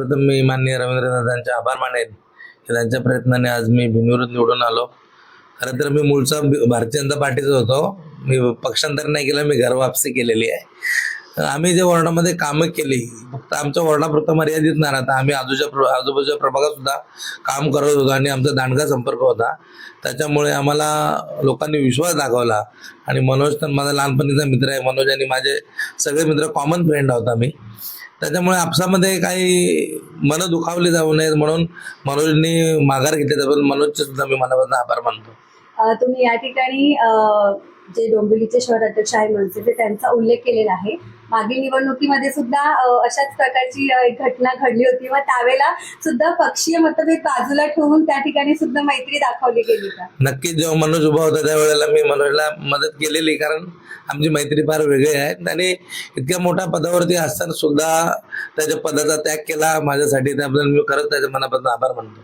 प्रथम मी माननीय रवींद्रनाथांचे आभार मानेन की त्यांच्या प्रयत्नाने आज मी बिनविरोध निवडून आलो. खरं तर मी मूळचा भारतीय जनता पार्टीचा होतो. मी पक्षांतर नाही केलं मी घर वापसी केलेली आहे. आम्ही जे वॉर्डामध्ये कामं केली फक्त आमच्या वॉर्डापुरतं मर्यादित नाही राहता. आम्ही आजूच्या प्र आजूबाजूच्या प्रभागात सुद्धा काम करत होतो आणि आमचा दांडगा संपर्क होता. त्याच्यामुळे आम्हाला लोकांनी विश्वास दाखवला आणि मनोज तर माझा लहानपणीचा मित्र आहे. मनोज आणि माझे सगळे मित्र कॉमन फ्रेंड आहोत आम्ही. त्याच्यामुळे आपसामध्ये काही मनं दुखावली जाऊ नयेत म्हणून मनोजनी माघार घेतली त्याबद्दल मनोजचे सुद्धा मी मनापासून आभार मानतो. तुम्ही या ठिकाणी जे डोंबिवलीचे शहर अध्यक्ष आहे मनसेचे त्यांचा उल्लेख केलेला आहे. मागील निवडणुकीमध्ये सुद्धा अशाच प्रकारची घटना घडली होती व त्यावेळेला सुद्धा पक्षीय मतभेद बाजूला ठेवून त्या ठिकाणी सुद्धा मैत्री दाखवली गेली का? नक्कीच जेव्हा मनोज उभा होता त्यावेळेला मी मनोजला मदत केलेली कारण आमची मैत्री फार वेगळी आहे. आणि इतक्या मोठ्या पदावरती असताना सुद्धा त्याच्या पदाचा त्याग केला. माझ्यासाठी त्याबद्दल मी खरंच त्याच्या मनापासून आभार मानतो.